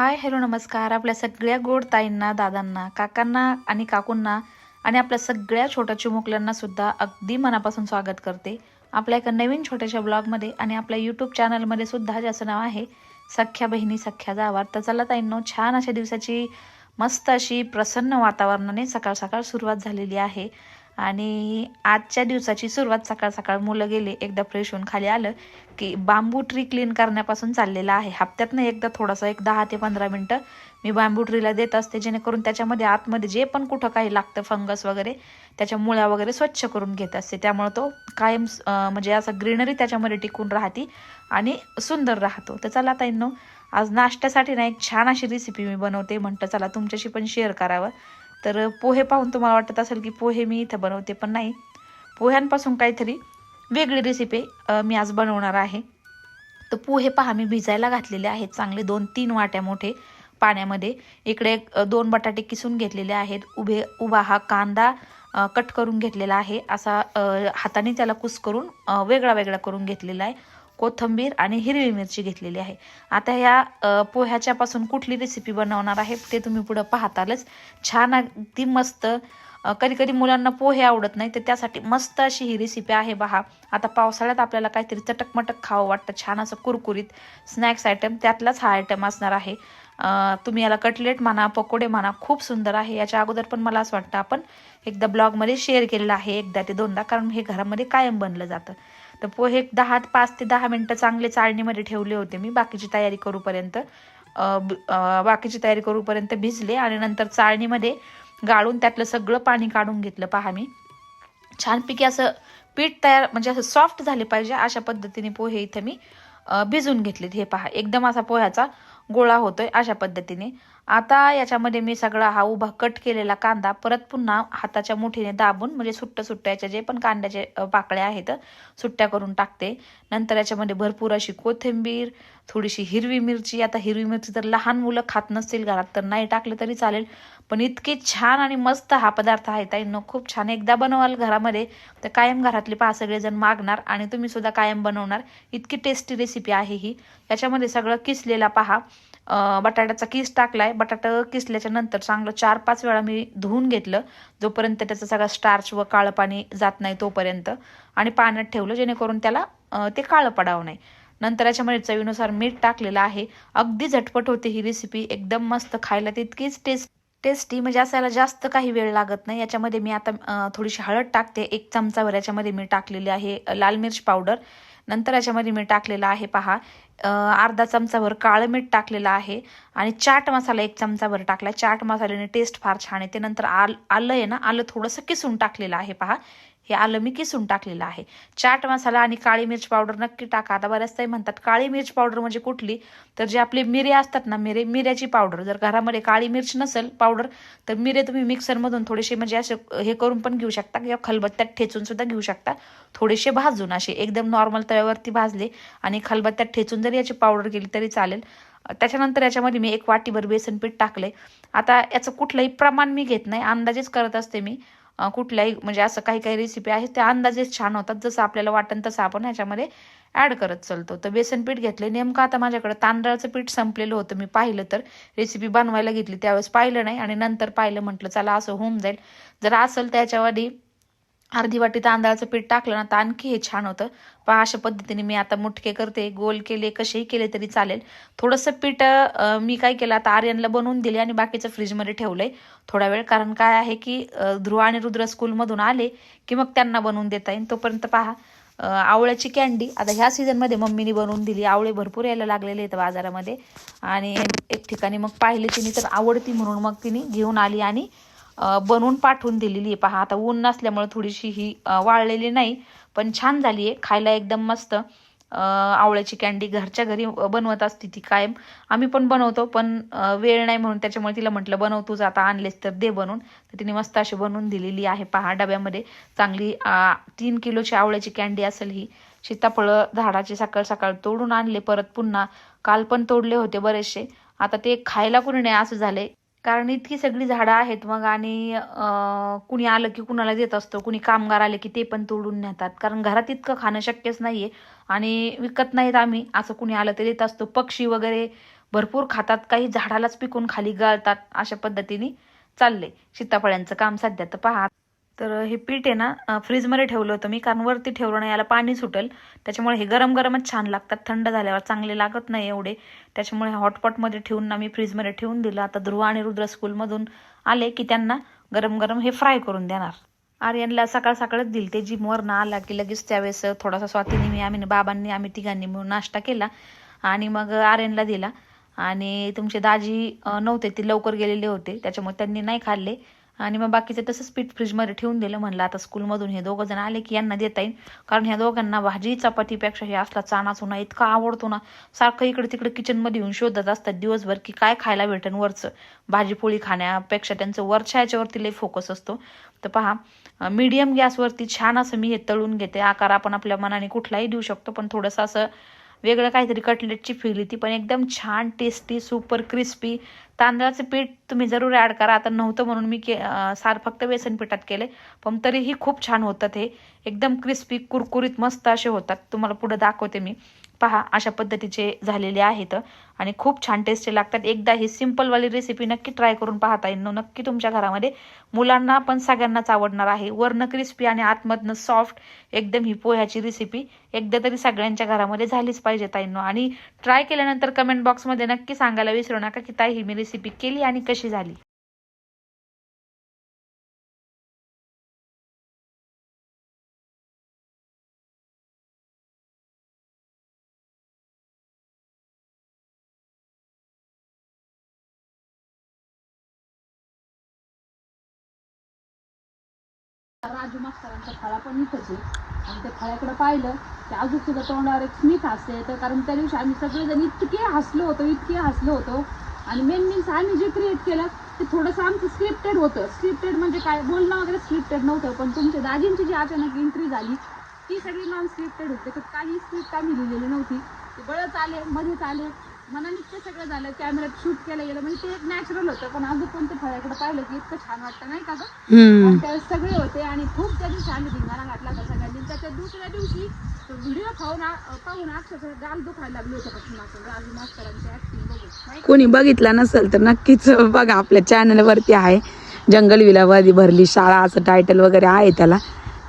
Hi hello नमस्कार. आपल्या सगळ्या गोड ताईंना दादांना काकांना आणि काकूंना आणि आपल्या सगळ्या छोट्या चिमुकल्यांना सुद्धा अगदी मनापासून स्वागत करते. आपल्या एका नवीन छोट्याशा ब्लॉगमध्ये आणि आपल्या यूट्यूब चॅनलमध्ये सुद्धा ज्याचं नाव आहे सख्या बहिणी सख्या जावार. तर चला ताईंनो छान अशा दिवसाची मस्त अशी प्रसन्न वातावरणाने सकाळ सकाळ सुरुवात झालेली आहे. आणि आजच्या दिवसाची सुरुवात सकाळ सकाळ मुलं गेले एकदा फ्रेश होऊन खाली आलं की बांबू ट्री क्लीन करण्यापासून चाललेला आहे. हप्त्यातनं एकदा थोडंसं एक दहा ते पंधरा मिनटं मी बांबू ट्रीला देत असते जेणेकरून त्याच्यामध्ये आतमध्ये जे पण कुठं काही लागतं फंगस वगैरे त्याच्या मुळ्या वगैरे स्वच्छ करून घेत असते. त्यामुळे तो कायम म्हणजे असं ग्रीनरी त्याच्यामध्ये टिकून राहते आणि सुंदर राहतो. तर चला ताईंनो आज नाश्त्यासाठी ना एक छान अशी रेसिपी मी बनवते. म्हणतं चला तुमच्याशी पण शेअर करावं. तर पोहे पाहून तुम्हाला वाटत असेल की पोहे मी इथं बनवते पण नाही. पोह्यांपासून काहीतरी वेगळी रेसिपी मी आज बनवणार आहे. तर पोहे पहा मी भिजायला घातलेले आहेत चांगले दोन तीन वाट्या मोठे पाण्यामध्ये. इकडे दोन बटाटे किसून घेतलेले आहेत. उभे उभा हा कांदा कट करून घेतलेला आहे. असा हाताने त्याला कुस करून वेगळा वेगळा करून घेतलेला आहे. कोथंबीर आणि हिरवी मिरची घेतलेली आहे. आता ह्या पोह्याच्यापासून कुठली रेसिपी बनवणार आहे ते तुम्ही पुढं पाहतालच. छान अगदी मस्त कधी कधी मुलांना पोहे आवडत नाही तर त्यासाठी मस्त अशी ही रेसिपी आहे बहा आता पावसाळ्यात आपल्याला काहीतरी चटकमटक खावं वाटतं छान असं कुरकुरीत स्नॅक्स आयटम त्यातलाच हा आयटम असणार आहे. तुम्ही याला कटलेट म्हणा पकोडे म्हणा खूप सुंदर आहे. याच्या अगोदर पण मला असं वाटतं आपण एकदा ब्लॉगमध्ये शेअर केलेलं आहे एकदा ते दोनदा कारण हे घरामध्ये कायम बनलं जातं. तर पोहे दहा पाच ते दहा मिनटं चांगले चाळणीमध्ये ठेवले होते मी. बाकीची तयारी करूपर्यंत बाकीची तयारी करूपर्यंत भिजले आणि नंतर चाळणीमध्ये गाळून त्यातलं सगळं पाणी काढून घेतलं. पहा मी. छानपैकी असं पीठ तयार म्हणजे असं सॉफ्ट झाले पाहिजे अशा पद्धतीने पोहे इथं मी भिजून घेतलेत. हे पहा एकदम असा पोह्याचा गोळा होतोय अशा पद्धतीने. आता याच्यामध्ये मी सगळा हा उभा कट केलेला कांदा परत पुन्हा हाताच्या मुठीने दाबून म्हणजे सुट्ट सुट्ट्याच्या जे पण कांद्याचे पाकळ्या आहेत सुट्ट्या करून टाकते. नंतर याच्यामध्ये भरपूर अशी कोथिंबीर थोडीशी हिरवी मिरची. आता हिरवी मिरची तर लहान मुलं खात नसतील घरात तर नाही टाकलं तरी चालेल. पण इतके छान आणि मस्त हा पदार्थ आहे ताईंनो. खूप छान एकदा बनवाल घरामध्ये तर कायम घरातले पहा सगळेजण मागणार आणि तुम्ही सुद्धा कायम बनवणार. इतकी टेस्टी रेसिपी आहे ही. याच्यामध्ये सगळं किसलेला पहा. बटाट्याचा किस टाकलाय. बटाटा किसल्याच्या नंतर चांगलं चार पाच वेळा मी धुवून घेतलं. जोपर्यंत त्याचं सगळा स्टार्च व काळं पाणी जात नाही तोपर्यंत. आणि पाण्यात ठेवलं जेणेकरून त्याला ते काळं पडावं नाही. नंतर याच्यामध्ये चवीनुसार मीठ टाकलेलं आहे. अगदी झटपट होते ही रेसिपी एकदम मस्त खायला तितकीच टेस्ट टेस्टी म्हणजे असायला जास्त काही वेळ लागत नाही. याच्यामध्ये मी आता थोडीशी हळद टाकते. एक चमचाभर याच्यामध्ये मी टाकलेली आहे लाल मिर्च पावडर. नंतर याच्यामध्ये मी टाकलेलं आहे पहा. अर्धा चमचाभर काळं मीठ टाकलेलं आहे आणि चाट मसाला एक चमचाभर टाकला. चाट मसाल्याने टेस्ट फार छान येते. नंतर आल आलं आहे ना आलं थोडंसं किसून टाकलेलं आहे पहा. हे आलं मी किसून टाकलेलं आहे. चाट मसाला आणि काळी मिरची पावडर नक्की टाका. आता बऱ्याच म्हणतात काळी मिरची पावडर म्हणजे कुठली? तर जे आपले मिरे असतात ना मिरे मिऱ्याची पावडर. जर घरामध्ये काळी मिरची नसेल पावडर तर मिरे तुम्ही मिक्सरमधून थोडेसे म्हणजे असे हे करून पण घेऊ शकता किंवा खलबत्त्यात ठेचून सुद्धा घेऊ शकता. थोडेसे भाजून असे एकदम नॉर्मल तव्यावरती भाजले आणि खलबत्त्यात ठेचून जरी याची पावडर केली तरी चालेल. त्याच्यानंतर याच्यामध्ये मी एक वाटीभर बेसन पीठ टाकले आता याचं कुठलंही प्रमाण मी घेत नाही. अंदाजेच करत असते मी. कुठल्याही म्हणजे असं काही काही रेसिपी आहेत त्या अंदाजेच छान होतात. जसं आपल्याला वाटन तसं आपण ह्याच्यामध्ये ॲड करत चालतो. तर बेसन पीठ घेतले नेमकं आता माझ्याकडे तांदळाचं पीठ संपलेलं होतं. मी पाहिलं तर रेसिपी बनवायला घेतली. त्यावेळेस पाहिलं नाही आणि नंतर पाहिलं म्हटलं चला असं होऊन जाईल. जर असेल त्याच्यामध्ये अर्धी वाटी तांदळाचं पीठ टाकलं ना तर आणखी हे छान होतं. पहा अशा पद्धतीने मी आता मुटके करते गोल केले कसेही केले तरी चालेल. थोडंसं पीठ मी काय केलं आता आर्यनला बनवून दिले आणि बाकीचं फ्रीजमध्ये ठेवलंय. थोडा वेळ कारण काय आहे की ध्रुव आणि रुद्र स्कूलमधून आले की मग त्यांना बनवून देता येईल. तोपर्यंत पहा आवळ्याची कॅन्डी आता ह्या सीझनमध्ये मम्मीने बनवून दिली. आवळे भरपूर यायला लागलेले आहेत बाजारामध्ये. आणि एक ठिकाणी मग पाहिले तिने तर आवडती म्हणून मग तिने घेऊन आली आणि बनवून पाठवून दिलेली आहे. पहा आता ऊन नसल्यामुळे थोडीशी ही वाळलेली नाही पण छान झाली आहे. खायला एकदम मस्त. आवळ्याची कॅन्डी घरच्या घरी बनवत असते ती कायम. आम्ही पण बनवतो पण वेळ नाही म्हणून त्याच्यामुळे तिला म्हटलं बनव तूच आता आणलेस तर दे बनवून. तर तिने मस्त अशी बनवून दिलेली आहे. पहा डब्यामध्ये चांगली तीन किलोची आवळ्याची कॅन्डी असेल ही. सीताफळं झाडाचे सकाळ सकाळ तोडून आणले परत पुन्हा काल पण तोडले होते बरेचसे. आता ते खायला कुणी नाही असं झालंय. कारण इतकी सगळी झाडं आहेत मग आणि कुणी आलं की कुणाला देत असतो कुणी कामगार आले की ते पण तोडून नेतात. कारण घरात इतकं खाणं शक्यच नाहीये आणि विकत नाहीत आम्ही. असं कुणी आलं तर देत असतो. पक्षी वगैरे भरपूर खातात. काही झाडालाच पिकून खाली गळतात अशा पद्धतीने चाललंय. सीताफळ्यांचं काम सध्या तर पहा. तर हे पीठ आहे ना फ्रीजमध्ये ठेवलं होतं मी कारण वरती ठेवलं नाही याला पाणी सुटेल. त्याच्यामुळे हे गरम गरमच छान लागतात थंड झाल्यावर. चांगले लागत नाही एवढे. त्याच्यामुळे हॉटपॉटमध्ये ठेवून ना मी फ्रीजमध्ये ठेवून दिलं. आता ध्रुव आणि रुद्र स्कूलमधून आले की त्यांना गरम गरम हे फ्राय करून देणार. आर्यनला सकाळ सकाळच दिली ते जिमवरनं आला की लगेच त्यावेळेस थोडासा स्वातीने मी आम्ही बाबांनी आम्ही तिघांनी मिळून नाश्ता केला आणि मग आर्यनला दिला. आणि तुमचे दाजी नव्हते ते लवकर गेलेले होते. त्याच्यामुळे त्यांनी नाही खाल्ले. आणि मग बाकीचं तसंच पीठ फ्रीजमध्ये ठेवून दिलं म्हणलं. आता स्कूलमधून हे दोघं जण आले की यांना देता येईल. कारण ह्या दोघांना भाजी चपातीपेक्षा हे असला चाना चुना इतका आवडतो ना. सारखं इकडे तिकडे किचनमध्ये येऊन शोधत असतात दिवसभर की काय खायला भेटेन वरचं. भाजीपोळी खाण्यापेक्षा त्यांचं वरच्या ह्याच्यावरती लई फोकस असतो. तर पहा मीडियम गॅसवरती छान असं मी हे तळून घेते. आकार आपण आपल्या मनाने कुठलाही देऊ शकतो पण थोडंसं असं वेगळं काहीतरी कटलेटची फील ती पण एकदम छान टेस्टी सुपर क्रिस्पी तांदळाचं पीठ तुम्ही जरूर ॲड करा. आता नव्हतं म्हणून मी के सार फक्त बेसन पिठात केले. पण तरीही खूप छान होतात हे. एकदम क्रिस्पी कुरकुरीत मस्त असे होतात. तुम्हाला पुढे दाखवते मी. पहा अशा पद्धतीचे झालेले आहेत. आणि खूप छान टेस्टी लागतात. एकदा ही सिम्पलवाली रेसिपी नक्की ट्राय करून पाहता येईल नक्की तुमच्या घरामध्ये मुलांना पण सगळ्यांनाच आवडणार आहे. वरनं क्रिस्पी आणि आतमधनं सॉफ्ट एकदम ही पोह्याची रेसिपी एकदा तरी सगळ्यांच्या घरामध्ये झालीच पाहिजे ताईंनो. आणि ट्राय केल्यानंतर कमेंट बॉक्समध्ये नक्की सांगायला विसरू नका की ताई ही मी रेसिपी केली आणि कशी झाली? राजू मास्तरांचा फळा पण इथंच आहे. आणि त्या फळ्याकडे पाहिलं की अजून सुद्धा तोंडावर एक स्मित हसते तर कारण त्या दिवशी आम्ही सगळेजण इतके हसलो होतो इतके हसलो होतो. आणि मेन मीन्स आम्ही जे क्रिएट केलं ते थोडंसं आमचं स्क्रिप्टेड होतं. स्क्रिप्टेड म्हणजे काय? बोलणं वगैरे स्क्रिप्टेड नव्हतं पण तुमच्या दाजींची जी अचानक एंट्री झाली ती सगळी नॉन स्क्रिप्टेड होती. तर काही स्क्रिप्ट आम्ही लिहिलेली नव्हती. ते बळच आले मध्येच आले. मनाने ते सगळं झालं कॅमेऱ्यात शूट केलं गेलं म्हणजे ते एक नॅचरल होतं. पण अजून पण ते फळ्याकडे पाहिलं की इतकं छान वाटतं नाही का गं? आणि त्यावेळेस सगळे होते आणि खूप त्या दिवशी आम्ही धिंगाणा घातला होता सगळ्यांनी. त्याच्या दुसऱ्या दिवशी व्हिडिओ पाहून आ- पाहून अक्षरशः गाल दुखायला लागली होतं पासून राजू मास्तरांची ऍक्टिंग? कोणी बघितला नसेल तर नक्कीच बघा आपल्या चॅनलवरती आहे. जंगल विलावादी भरली शाळा असं टायटल वगैरे आहे त्याला.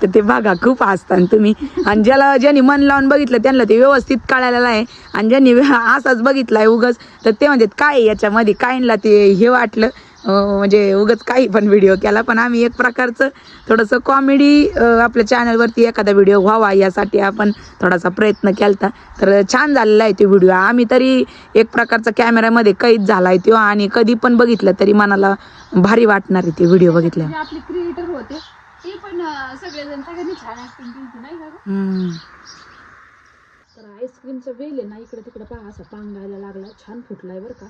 तर ते बघा खूप हसतात तुम्ही. आणि ज्याला ज्यांनी मन लावून बघितलं त्यांना ते व्यवस्थित कळालेलं आहे. आणि ज्यांनी असाच बघितलाय उगच तर ते म्हणजे काय याच्यामध्ये? काहींना ते हे वाटलं. म्हणजे उगच काही पण व्हिडिओ केला पण आम्ही एक प्रकारचं थोडंसं कॉमेडी आपल्या चॅनलवरती एखादा व्हिडिओ व्हावा यासाठी आपण थोडासा प्रयत्न केला तर छान झालेला आहे तो व्हिडिओ आम्ही तरी एक प्रकारचा कॅमेऱ्यामध्ये कैद झाला आहे तो आणि कधी पण बघितलं तरी मनाला भारी वाटणार आहे ते व्हिडिओ बघितल्यावर. ते पण सगळेजण सगळ्यांनी छान ऍक्टिंग केली नाही का गं? हम्म. तर आईस्क्रीमचा वेल आहे ना इकडे तिकडे पहा असा पांगायला लागला छान फुटलाय बरं का.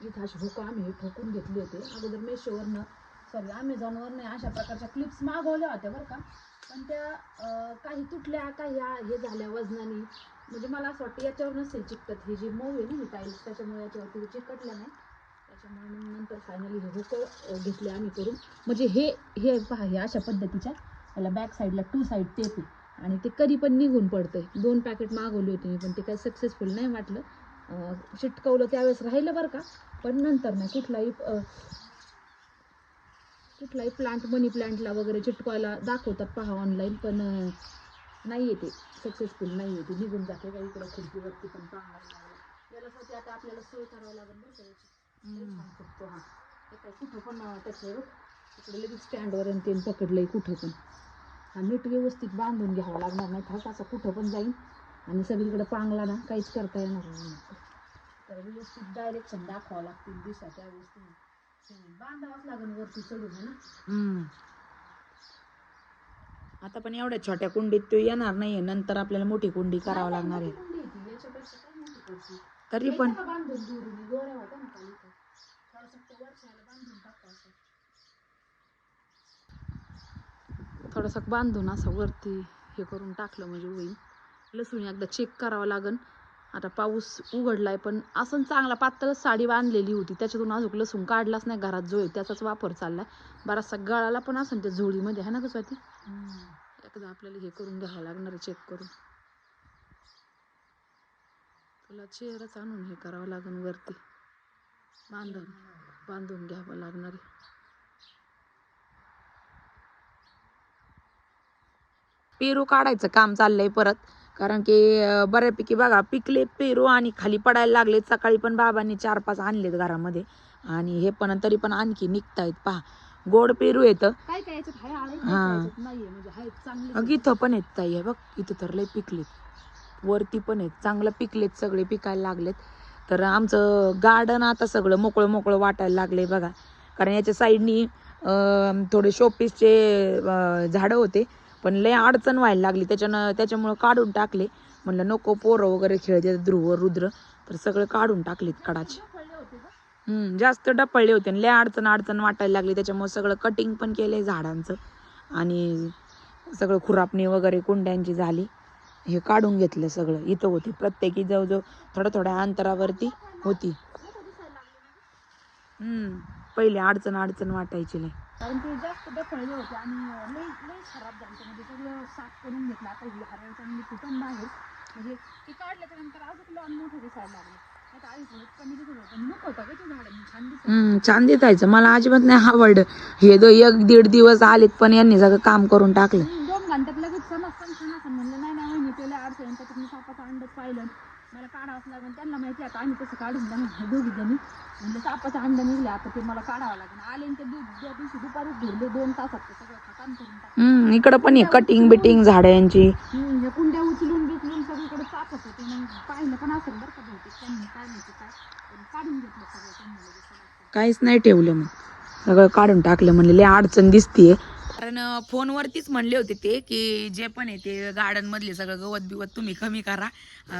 इथं अशी भोकं आम्ही हे ठोकून घेतले होते. अगोदर मेशोवरनं सॉरी अमेझॉनवरनं अशा प्रकारच्या क्लिप्स मागवल्या होत्या बरं का. पण त्या अं, काही तुटल्या काही आ- हे झाल्या वजनाने. म्हणजे मला असं वाटतं याच्यावर नसेल चिकटत हे जे मऊ आहे ना हे टाईल्स त्याच्यामुळे याच्यावरती ते चिकटलं नाही. त्याच्यामुळे मग नंतर फायनली हे हुकं घेतले आम्ही करून. म्हणजे हे हे पहा हे अशा पद्धतीच्या याला बॅक साईडला टू साईड टेप आहे. आणि ते कधी पण निघून पडतंय. दोन पॅकेट मागवले होते मी पण ते काही सक्सेसफुल नाही वाटलं. चिटकवलं त्यावेळेस राहिलं बरं का. पण नंतर नाही कुठलाही कुठलाही प्लांट मनी प्लांटला वगैरे चिटकवायला दाखवतात पहा ऑनलाईन पण नाही येते. सक्सेसफुल नाही येते. निघून जाते. काही इकडं खिडकीवरती पण पाहावं लागलं. याच्यासाठी आता आपल्याला सोय करावं लागेल बरं छान फुटतो हा. काय कुठं पण अं, त्याचं बघ, इकडे लगेच स्टँडवर आणि ते पकडलंय कुठं पण. हा नीट व्यवस्थित बांधून घ्यावा लागणार नाही थास असं कुठं पण जाईल आणि सगळीकडे पांगला ना काहीच करता येणार नाही. तर व्यवस्थित डायरेक्शन दाखवावं लागतील दिशा त्यावेळेस तुम्ही बांधावंच लागेल वरती चढून है ना. आता पण एवढ्या छोट्या कुंडीत तो येणार नाहीये. नंतर आपल्याला मोठी कुंडी करावं लागणार आहे. आहे? तरी पण येतं का बांधून दुरून गोऱ्या होत्या ना खाली इथं. थोडंसं ते वरच्याला बांधून टाकू असं. थोडंसं बांधून असं वरती हे करून टाकलं म्हणजे होईल. लसूण एकदा चेक करावं लागन. आता पाऊस उघडलाय पण असं चांगला पातळच साडी बांधलेली होती. त्याच्यातून अजून लसूण काढलाच नाही घरात जो आहे त्याचाच वापर चाललाय. बराचसा गळाला पण असेल त्या झोळीमध्ये आहे ना कसं ती एकदा आपल्याला हे करून घ्यावं लागणार चेक करून. तुला चेअरच आणून हे करावं लागेल वरती. बांधून बांधून घ्यावं लागणार आहे. पेरू काढायचं काम चाललंय परत. कारण की बऱ्यापैकी बघा पिकले पेरू आणि खाली पडायला लागले सकाळी पण बाबांनी चार पाच आणलेत घरामध्ये. आणि हे पण तरी पण आणखी निघतायत पहा. गोड पेरू येतं. हा. म्हणजे इथं पण येत ताई. बघ इथं तर लय पिकलेत. वरती पण आहेत. चांगलं पिकलेत सगळे पिकायला लागलेत. तर आमचं गार्डन आता सगळं मोकळं मोकळं वाटायला लागलंय बघा. कारण याच्या साईडनी थोडे शोपीसचे झाडं होते. पण लय अडचण व्हायला लागली. त्याच्यानं त्याच्यामुळं काढून टाकले. म्हणलं नको पोरं वगैरे खेळते ध्रुव रुद्र. तर सगळं काढून टाकलेत कडाचे. हम्म, जास्त डपळले होते आणि लय अडचण अडचण वाटायला लागली. त्याच्यामुळे सगळं कटिंग पण केलंय झाडांचं. आणि सगळं खुरापणी वगैरे कुंड्यांची झाली. हे काढून घेतलं सगळं. इथं होते. प्रत्येकी जवळजवळ थोड्या थोड्या अंतरावरती होती. हम्म पहिले अडचण अडचण वाटायची नाही करून घेतलं. आता ही हरळ चांगली कुटुंब बाहेर? म्हणजे ते काढल्याच्या नंतर अजून लॉन मोठं दिसायला लागलं. छान दिसायचं. मला अजिबात नाही आवडलं. हे दो एक दीड दिवस आलेत पण यांनी सगळं काम करून टाकलं. दोन घंट्यात लगेच समजतं समजतं म्हणलं नाही नाही वहिनी त्याला अडचण त्याच्यात मी सापाचा अंडच पाहिलं. मला काढावंच लागेल. त्यांना माहिती आता आम्ही तसं काढून जाणार दोघी जणी. म्हणलं सापाचा अंडा निघले आता ते मला काढावं लागेल. आले ते दूध त्या दिवशी दुपारीच धरले दोन तासात ते सगळं खतान करून टाकलं. हम्म इकडं पण हे कटिंग बिटिंग झाडं यांची हम्म, हे कुंड्या उचलून बिचलून सगळीकडे चापत होते मग पाहिलं पण असेल बरं का बहुतेक. त्यांनी काय माहिती काय. पण काढून घेतलं सगळं त्यांनी लगेच. काहीच नाही ठेवलं मग. सगळं काढून टाकलं म्हणले. लय अडचण दिसतीये. कारण फोनवरतीच म्हणले होते ते की जे पण आहे ते गार्डनमधले सगळं गवत बिवत तुम्ही कमी करा.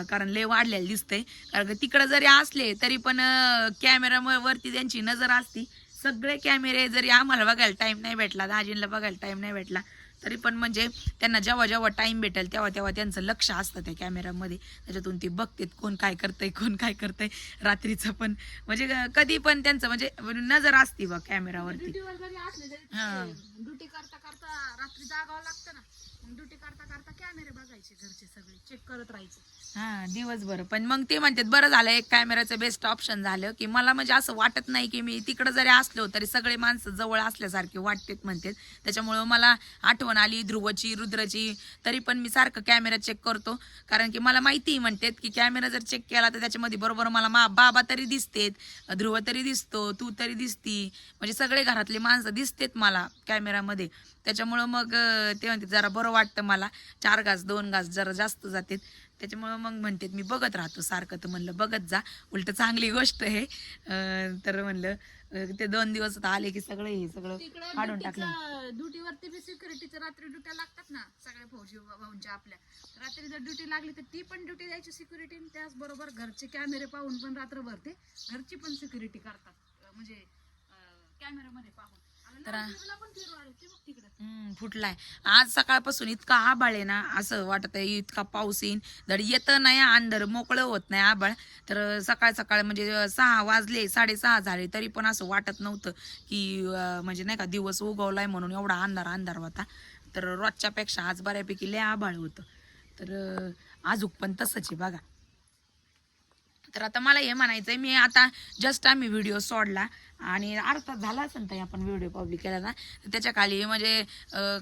कारण लय वाढलेलं दिसतंय. कारण का तिकडं जरी असले तरी पण कॅमेरावरती त्यांची नजर असती. सगळे कॅमेरे जरी आम्हाला बघायला टाइम नाही भेटला दाजींना बघायला टाईम नाही भेटला. तरी पण म्हणजे त्यांना जेव्हा जेव्हा टाइम भेटेल तेव्हा तेव्हा त्यांचं लक्ष असतं त्या कॅमेऱ्यामध्ये त्याच्यातून ते बघतेत कोण काय करतंय कोण काय करतंय. रात्रीचं पण म्हणजे कधी पण त्यांचं म्हणजे नजर असती बघ कॅमेरावरती असले हा. ड्युटी करता करता रात्री जागावं लागतं ना. ड्युटी करता करता कॅमेरे बघायचे घरचे सगळे चेक करत राहायचे. हा दिवसभर. पण मग ते म्हणतात बरं झालं एक कॅमेराचं बेस्ट ऑप्शन झालं की मला म्हणजे असं वाटत नाही की मी तिकडं जरी असलो तरी सगळे माणसं जवळ असल्यासारखे वाटतेत म्हणतात. त्याच्यामुळं मला आठवण आली ध्रुवची रुद्रची तरी पण मी सारखं कॅमेरा चेक करतो. कारण की मला माहिती म्हणतात की कॅमेरा जर चेक केला तर त्याच्यामध्ये बरोबर मला मा बाबा तरी दिसतेत ध्रुव तरी दिसतो तू तरी दिसती. म्हणजे सगळे घरातले माणसं दिसतेत मला कॅमेरामध्ये त्याच्यामुळं मग ते म्हणते जरा बरं वाटतं मला. चार घास दोन घास जरा जास्त जातात. त्याच्यामुळं मग म्हणते मी बघत राहतो सारखं तर म्हणलं बघत जा. उलट चांगली गोष्ट आहे. तर म्हणलं ते दोन दिवस आले की सगळं हे सगळं काढून टाकलं. ड्युटीवरती बी सिक्युरिटीच्या रात्री ड्युट्या लागतात ना सगळ्या फौजी भाऊंच्या आपल्या. रात्री जर ड्युटी लागली तर ती पण ड्युटी द्यायची सिक्युरिटी त्याचबरोबर घरचे कॅमेरे पाहून पण रात्रभर ते घरची पण सिक्युरिटी करतात. म्हणजे कॅमेरामध्ये पाहून. तर- फुटलाय. आज सकाळपासून इतका आबाळ आहे ना असं वाटत आहे इतका पाऊस येईन. धड येतं नाही अंधार मोकळं होत नाही आबाळ तर सकाळ सकाळ म्हणजे सहा वाजले साडेसहा झाले तरी पण असं वाटत नव्हतं की म्हणजे नाही का दिवस उगवलाय म्हणून एवढा अंधार अंधार होता. तर रोजच्या पेक्षा आज बऱ्यापैकी लय आबाळ होतं. तर आजूक पण तसंच आहे बघा. तर आता मला हे म्हणायचंय मी आता जस्ट आम्ही व्हिडिओ सोडला. आणि अर्धा झाला असेल ताई आपण व्हिडिओ पब्लिक केला ना तर त्याच्याखाली म्हणजे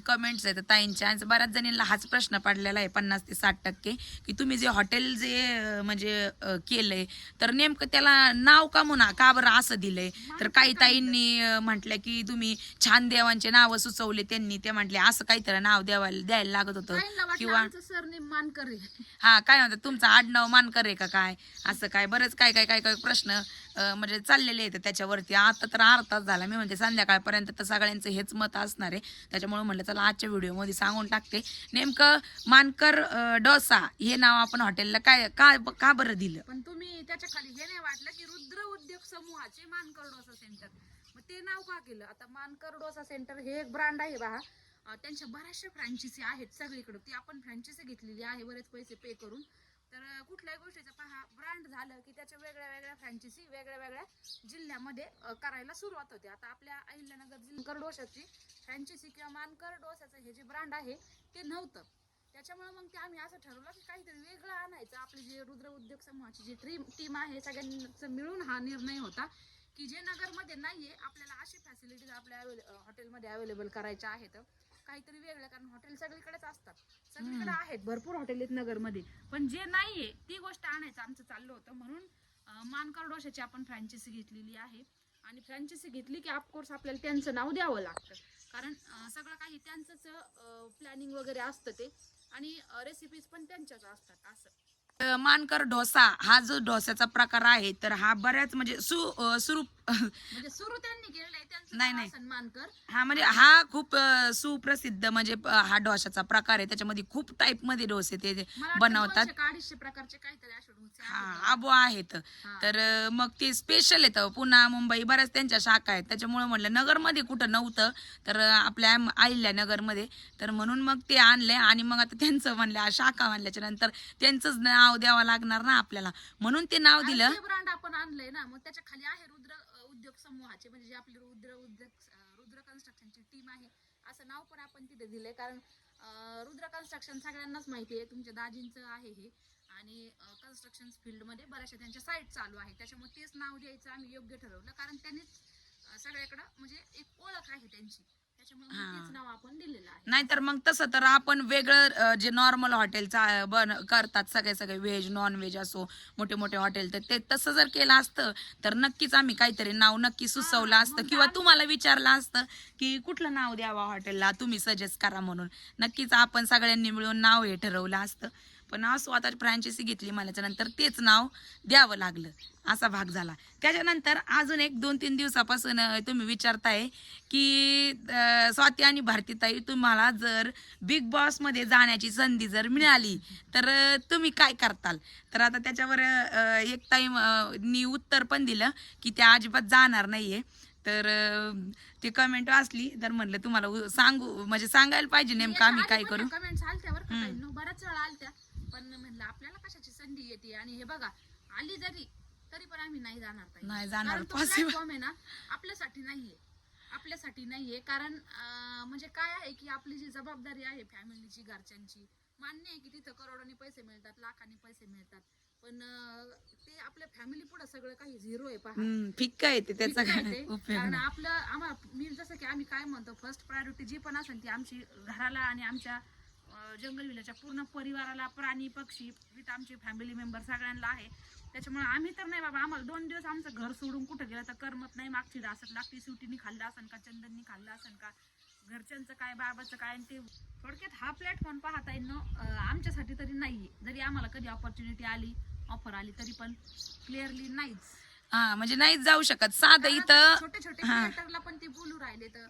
कमेंट्स आहेत. ताईंच्या आणि बऱ्याच जणींना हाच प्रश्न पडलेला आहे पन्नास ते साठ टक्के की तुम्ही जे हॉटेल जे म्हणजे केलंय तर नेमकं त्याला नाव का म्हणा का बरं असं दिलंय? तर काही ताईंनी म्हटलं की तुम्ही छान देवांचे नावं सुचवले त्यांनी ते म्हटले असं काहीतरी नाव द्यावायला द्यायला लागत होतं. किंवा हा काय म्हणतात तुमचं आडनाव मानकर आहे का काय? असं काय बरेच काय काय काय काय प्रश्न म्हणजे चाललेले आहेत त्याच्यावरती. आता तर तास झाला मी म्हणजे संध्याकाळपर्यंत तर सगळ्यांचं हेच मत असणार आहे. त्याच्यामुळे म्हणलं चला आजच्या व्हिडिओमध्ये सांगून टाकते. नेमकं मानकर डोसा हे नाव आपण हॉटेलला काय का का बरं दिलं? पण तुम्ही त्याच्याखाली हे नाही वाटलं की रुद्र उद्योग समूहाचे मानकर डोसा सेंटर. मग ते नाव का केलं? आता मानकर डोसा सेंटर हे एक ब्रँड आहे बा त्यांच्या बऱ्याचशा फ्रँचायसी आहेत सगळीकडे. ती आपण फ्रँचायसी घेतलेली आहे. बरेच पैसे पे करून. तर कुठल्याही गोष्टीचं पहा ब्रँड झालं की त्याच्या वेगळ्या वेगळ्या फ्रँचायसी वेगळ्या वेगळ्या जिल्ह्यामध्ये करायला सुरुवात होते. आता आपल्या अहिल्यानगर जिल्हा डोशाची फ्रँचायसी किंवा मानकर डोसाचं हे जे ब्रँड आहे ते नव्हतं. त्याच्यामुळे मग ते आम्ही असं ठरवलं की काहीतरी वेगळं आणायचं. आपली जे रुद्र उद्योग समूहाची जी ट्रीम टीम आहे सगळ्यांचं मिळून हा निर्णय होता की जे नगरमध्ये नाही आहे आपल्याला अशी फॅसिलिटीज आपल्या अवेले हॉटेलमध्ये अवेलेबल करायच्या आहेत. काहीतरी वेगळं कारण हॉटेल सगळीकडेच असतात. सगळीकडे आहेत भरपूर हॉटेल आहेत नगरमध्ये. पण जे नाहीये ती गोष्ट आणायचं आमचं चाललं होतं. म्हणून मानकर डोशाची आपण फ्रँचायसी घेतलेली आहे. आणि फ्रँचायसी घेतली की ऑफकोर्स आपल्याला त्यांचं नाव द्यावं लागतं. कारण सगळं काही त्यांचंच प्लॅनिंग वगैरे असतं ते. आणि रेसिपीज पण त्यांच्याच असतात असं. मानकर डोसा हा जो डोस्याचा प्रकार आहे तर हा बऱ्याच म्हणजे सु सुरू म्हणजे सुरू त्यांनी केलेलं त्यांचं नाही, नाही. मानकर. हा म्हणजे हा खूप अ, सुप्रसिद्ध म्हणजे हा डोशाचा प्रकार आहे. त्याच्यामध्ये खूप टाईपमध्ये डोसे ते ते मला वाटतं बनवतात. दोनशे का अडीचशे प्रकारचे काहीतरी असे डोसे हा आहेत. आबो आहेत. तर अ, मग ते स्पेशल येतं पुन्हा मुंबई बऱ्याच त्यांच्या शाखा आहेत. त्याच्यामुळे म्हटलं नगरमध्ये कुठं नव्हतं तर अ, आपल्या आईल्या नगरमध्ये. तर म्हणून मग ते आणले आणि मग आता त्यांचं म्हणलं आ, शाखा म्हणल्याच्या नंतर त्यांचंच नाव द्यावं लागणार ना आपल्याला. म्हणून ते नाव दिलं. ब्रँड आपण आणलंय ना मग त्याच्याखाली आहे रुद्र उद्योग समूहाचे म्हणजे जे आपले रुद्र उद्योग रुद्र कन्स्ट्रक्शनची टीम आहे. असं नाव पण आपण तिथे दिलंय कारण रुद्र कन्स्ट्रक्शन सगळ्यांनाच माहिती आहे. तुमच्या दाजींचं आहे हे. आणि कन्स्ट्रक्शन फील्डमध्ये बऱ्याचशा त्यांच्या साईट चालू आहे त्याच्यामुळे तेच नाव द्यायचं आम्ही योग्य ठरवलं. कारण त्यांनीच सगळ्याकडं म्हणजे एक ओळख आहे त्यांची. नाहीतर मग तसं तर आपण वेगळं जे नॉर्मल हॉटेलचा बन करतात सगळे सगळे व्हेज नॉन व्हेज असो मोठे मोठे हॉटेल तर ते तसं जर केलं असतं तर नक्कीच आम्ही काहीतरी नाव नक्की सुचवलं असतं. किंवा तुम्हाला विचारलं असतं की कुठलं नाव द्यावं हॉटेलला तुम्ही सजेस्ट करा म्हणून. नक्कीच आपण सगळ्यांनी मिळून नाव हे ठरवलं असतं. पण असो आता फ्रँचायसी घेतली म्हणाच्या नंतर तेच नाव द्यावं लागलं. असा भाग झाला. त्याच्यानंतर अजून एक दोन तीन दिवसापासून तुम्ही विचारताय की स्वाती आणि भारतीताई तुम्हाला जर बिग बॉसमध्ये जाण्याची संधी जर मिळाली तर तुम्ही काय करताल? तर आता त्याच्यावर एक टाइम नी उत्तर पण दिलं की त्या अजिबात जाणार नाहीये. तर ते कमेंट वाचली तर म्हणलं तुम्हाला सांगू म्हणजे सांगायला पाहिजे नेमकं आम्ही काय करू. कमेंट्स आलत्या बरं का हम्म. ताईंनो, बऱ्याच वेळा आलत्या. पण म्हणलं आपल्याला कशाची संधी येते आणि हे बघा आली जरी तरी पण आम्ही नाही जाणार ताई. नाही जाणार, कारण तो possible. platform आहे ना आपल्यासाठी नाहीये आपल्यासाठी नाहीये कारण अं, म्हणजे काय आहे की आपली जी जबाबदारी आहे फॅमिलीची घरच्यांची मान्य आहे की तिथं करोडोनी पैसे मिळतात लाखांनी पैसे मिळतात पण अं, ते आपल्या फॅमिली पुढे सगळं काही झिरो आहे पहा हम्म, फिक्का येते त्याचा काय ते. उपयोग कारण नाही. आपलं आम्हाला मी जसं की आम्ही काय म्हणतो फर्स्ट प्रायोरिटी जी पण असेल ती आमची घराला आणि आमच्या जंगल विल्याच्या पूर्ण परिवाराला प्राणी पक्षी विथ आमचे फॅमिली मेंबर सगळ्यांना आहे. त्याच्यामुळे आम्ही तर नाही बाबा आम्हाला दोन दिवस आमचं घर सोडून कुठं गेलं तर करमत नाही. मागची डासत लागते सुटीनी खाल्लं असेल का चंदननी खाल्लं असेल का घरच्यांचं काय बाबाचं काय आणि ते थोडक्यात हा प्लॅटफॉर्म पाहता येईल न आमच्यासाठी तरी नाहीये. जरी आम्हाला कधी ऑपॉर्च्युनिटी आली ऑफर आली तरी पण क्लिअरली नाहीच. हा म्हणजे नाहीच जाऊ शकत. साधं इथं छोटे छोटे पण ते बोलू राहिले तर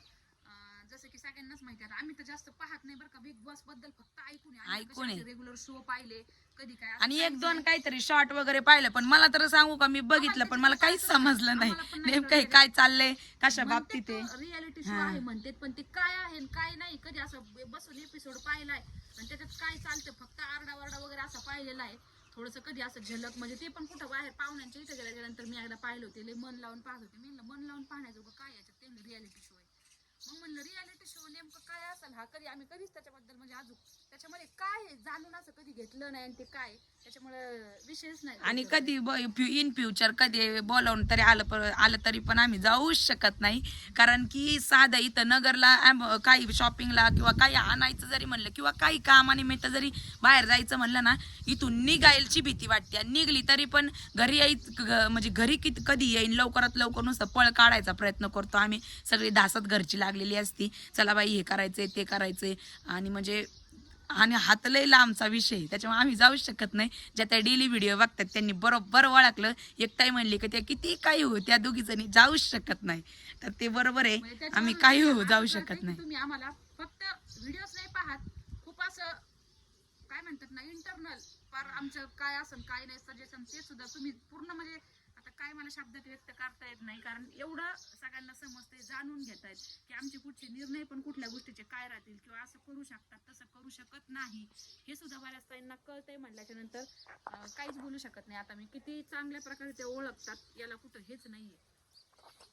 जसं की सगळ्यांनाच माहिती आहे. आम्ही तर जास्त पाहत नाही बरं का बिग बॉसबद्दल फक्त ऐकून ऐकून आहे. रेग्युलर शो पाहिले कधी काय असं आणि काहीच एक दोन नाही. काहीतरी शॉर्ट वगैरे पाहिलं पण मला तर सांगू का मी बघितलं पण मला काहीच समजलं नाही. नेमकं हे. काय चाललंय कशा बाबतीत आहे? रियालिटी शो हा. आहे म्हणतात पण ते काय आहे आणि काय नाही कधी असं बसून एपिसोड पाहिलाय. आणि त्याच्यात काय चालतं फक्त आरडाओरडा वगैरे असं पाहिलेला आहे. थोडस कधी असं झलक म्हणजे ते पण कुठं बाहेर पाहुण्यांच्या इथे गेल्याच्यानंतर मी एकदा पाहिलं होते लय मन लावून पाहत होते. मी म्हणलं मन लावून पाहण्याजोगं काय याच्यात ते रियालिटी शो आहे मग म्हणलं रियालिटी शिव नेमकं काय असेल हा? कधी आम्ही कधीच त्याच्याबद्दल म्हणजे अजून त्याच्यामध्ये काय आहे? जाणून असं कधी घेतलं नाही आणि ते काय त्याच्यामुळे विषयच नाही. आणि कधी इन फ्युचर कधी बोलावून तरी आलं पर- आलं तरी पण आम्ही जाऊच शकत नाही. कारण की साधं इथं नगरला काही शॉपिंगला किंवा काही आणायचं जरी म्हणलं किंवा काही कामानिमित्त जरी बाहेर जायचं म्हणलं ना इथून निघायची भीती वाटते. आणि निघली तरी पण घरी याय म्हणजे घरी किती कधी येईन? लवकरात लवकर नुसतं पळ काढायचा प्रयत्न करतो आम्ही. सगळी धासत घरची लागलेली असती. चला बाई हे करायचंय ते करायचंय. आणि म्हणजे आणि हात लय लांबचा विषय त्याच्यामुळे आम्ही जाऊच शकत नाही. ज्या त्या डेली व्हिडिओ बघतात त्यांनी बरोबर ओळखलं. एक ताई म्हणली की त्या किती काही हो त्या दोघी जणी जाऊच शकत नाही. तर ते बरोबर म्हणजे आहे त्याच्यावरून आम्ही काही हो जाऊ शकत नाही. तुम्ही आम्हाला फक्त व्हिडिओज नाही पाहत. खूप असं काय म्हणतात ना इंटरनल फार आमचं काय असेल काय नाही सजेशन ते सुद्धा तुम्ही पूर्ण म्हणजे काय मला शब्दात व्यक्त करता येत नाही कारण एवढं सगळ्यांना समजते जाणून घेत आहेत की आमचे कुठचे निर्णय पण कुठल्या गोष्टीचे काय राहतील किंवा असं करू शकतात तसं करू शकत नाही. हे सुद्धा बऱ्याच ताईंना कळतंय म्हटल्याच्या नंतर काहीच बोलू शकत नाही. आता मी किती चांगल्या प्रकारे ते ओळखतात याला कुठं हेच नाहीये.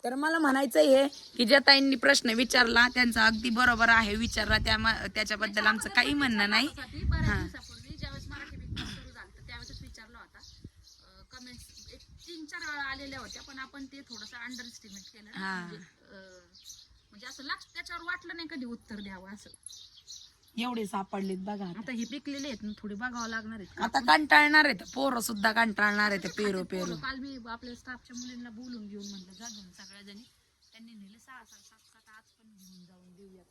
तर मला म्हणायचं हे की ज्या ताईंनी प्रश्न विचारला त्यांचा अगदी बरोबर आहे विचारला त्या त्याच्याबद्दल आमचं काही म्हणणं नाही त्यासाठी बऱ्याच हा. दिवसापूर्वी ज्यावेळेस मराठी बिग बॉस सुरू झालं त्यावेळेस विचारला होता कमेंट्स एक तीन चार वेळा आलेल्या होत्या पण आपण ते थोडस अंडर एस्टिमेट केलं ना. हा. म्हणजे अं, म्हणजे असं लक्ष त्याच्यावर वाटलं नाही कधी उत्तर द्यावं असं एवढे सापडलेत बघा आता. हे पिकलेले आहेत ना थोडे बघावं लागणार आहेत आता कंटाळणार आहेत पोरं सुद्धा कंटाळणार आहेत पेरू पेरू पोरं, काल मी आपल्या स्टाफच्या मुलींना बोलून घेऊन म्हणलं जा घेऊन सगळ्या जणी त्यांनी नेले सहा सहा सात सात आज पण घेऊन जाऊन देऊया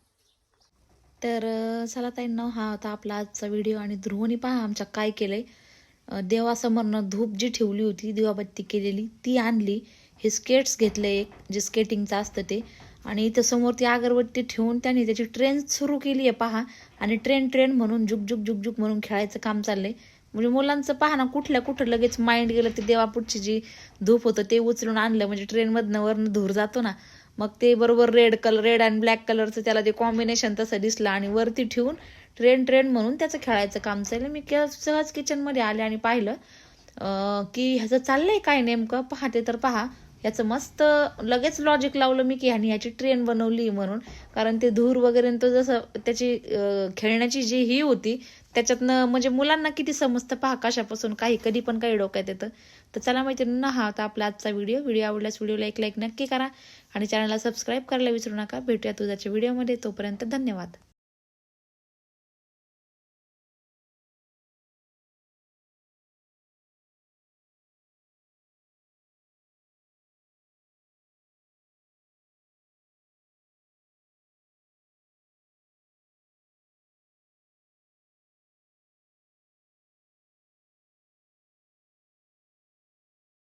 तर अ, चला ताईंनो हा होता आपला आजचा व्हिडिओ आणि ध्रुवनी पहा आमच्या काय केलंय देवासमोरनं धूप जी ठेवली होती दिवाबत्ती केलेली ती आणली. हे स्केट्स घेतले एक जे स्केटिंगचं असतं ते. आणि इथं समोर ती अगरबत्ती ठेवून त्याने त्याची ट्रेन सुरू केली आहे पहा. आणि ट्रेन ट्रेन म्हणून झुकझुक झुक झुक म्हणून खेळायचं काम चाललंय. म्हणजे मुलांचं पहा ना कुठल्या कुठं लगेच माइंड गेलं ते देवापुढची जी धूप होतं ते उचलून आणलं. म्हणजे ट्रेनमधनं वरनं धूर जातो ना मग ते बरोबर रेड कलर रेड आणि ब्लॅक कलरचं त्याला ते कॉम्बिनेशन तसं दिसलं आणि वरती ठेवून ट्रेन ट्रेन म्हणून त्याचं खेळायचं काम चाललं मी सहज किचनमध्ये आले आणि पाहिलं की ह्याचं चाललंय काय नेमकं? पाहते तर पहा. याचं मस्त लगेच लॉजिक लावलं मी की ह्यानी ह्याची ट्रेन बनवली म्हणून. कारण ते धूर वगैरे तो जसं त्याची खेळण्याची जी ही होती त्याच्यातनं म्हणजे मुलांना किती समजतं पहा कशापासून काही कधी पण काही डोक्यात येतं. तर चला माहिती ना हा आता आपला आजचा व्हिडिओ व्हिडिओ आवडल्यास व्हिडिओला एक लाईक नक्की करा. आणि चॅनलला सबस्क्राईब करायला विसरू नका. भेटूया तुझ्याच्या व्हिडिओमध्ये तोपर्यंत धन्यवाद.